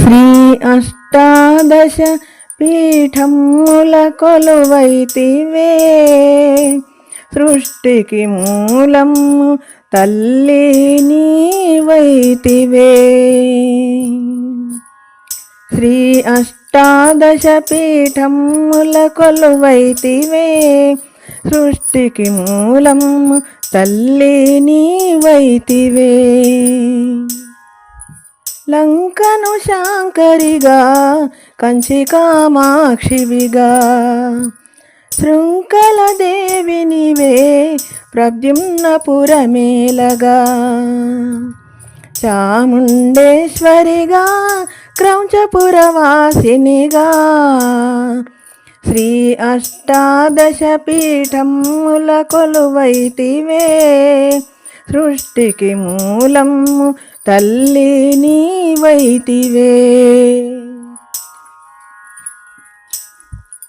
శ్రీ అష్టాదశ పీఠముల కొలువైతివే సృష్టికి మూలము తల్లి నీవైతివే. శ్రీ అష్టాదశ పీఠముల కొలువైతివే సృష్టికి మూలము తల్లి నీవైతివే. లంకను శాంకరిగా కంచి కామాక్షివిగా. శృంఖల దేవినివే ప్రద్యుమ్నపురమేలగా చాముండేశ్వరిగా క్రౌంచపురవాసినిగా. శ్రీ అష్టాదశ పీఠముల కొలువైతివే. సృష్టికి మూలము తల్లి నీవైతివే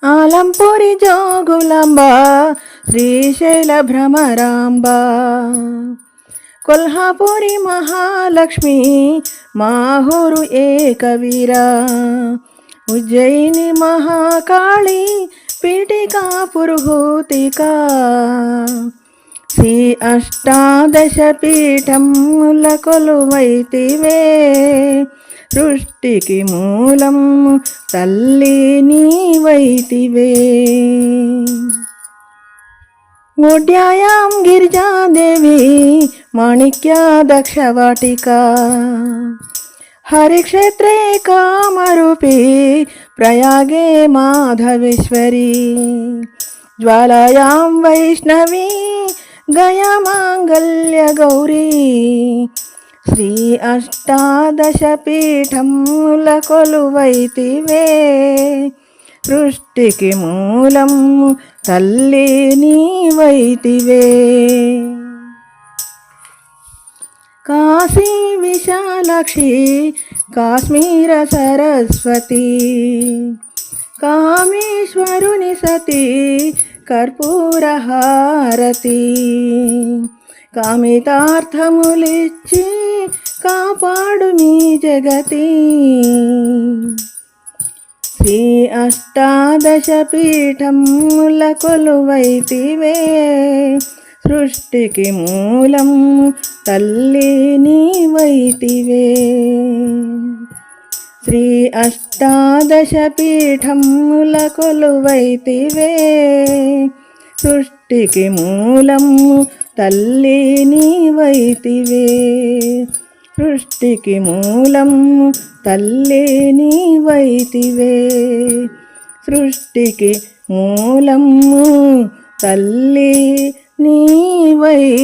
ఆలంపూరి జోగులాంబ శ్రీశైల భ్రమరాంబ. కొల్హాపురి మహాలక్ష్మి మాహురు ఏకవీరా. ఉజ్జయిని మహాకాళి పీఠికా పురుహూతికా. శ్రీ అష్టాదశ పీఠముల కొలువైతివే. సృష్టికి మూలం తల్లి నీవైతివే. ఒడ్యాయాం గిరిజాదేవి మాణిక్య దక్షవాటికా హరిక్షేత్రే కామరూపి ప్రయాగే మాధవేశ్వరీ. జ్వాలాయాం వైష్ణవీ గయా మాంగల్య గౌరీ శ్రీ అష్టాదశ పీఠముల కొలువైతివే సృష్టికి మూలం తల్లి నీవైతివే. కాశీ విశాలాక్షి కాశ్మీర సరస్వతి కామేశ్వరుని సతీ కర్పూరహారతి. కామితార్థములిచ్చి కాపాడు మీ జగతి. శ్రీ అష్టాదశ పీఠముల కొలువైతివే. సృష్టికి మూలం తల్లి నీవైతివే. శ్రీ అష్టాదశ పీఠముల కొలువైతివే సృష్టికి మూలము తల్లి నీవైతివే. సృష్టికి మూలము తల్లి నీవైతివే. సృష్టికి మూలము తల్లి నీవైతివే.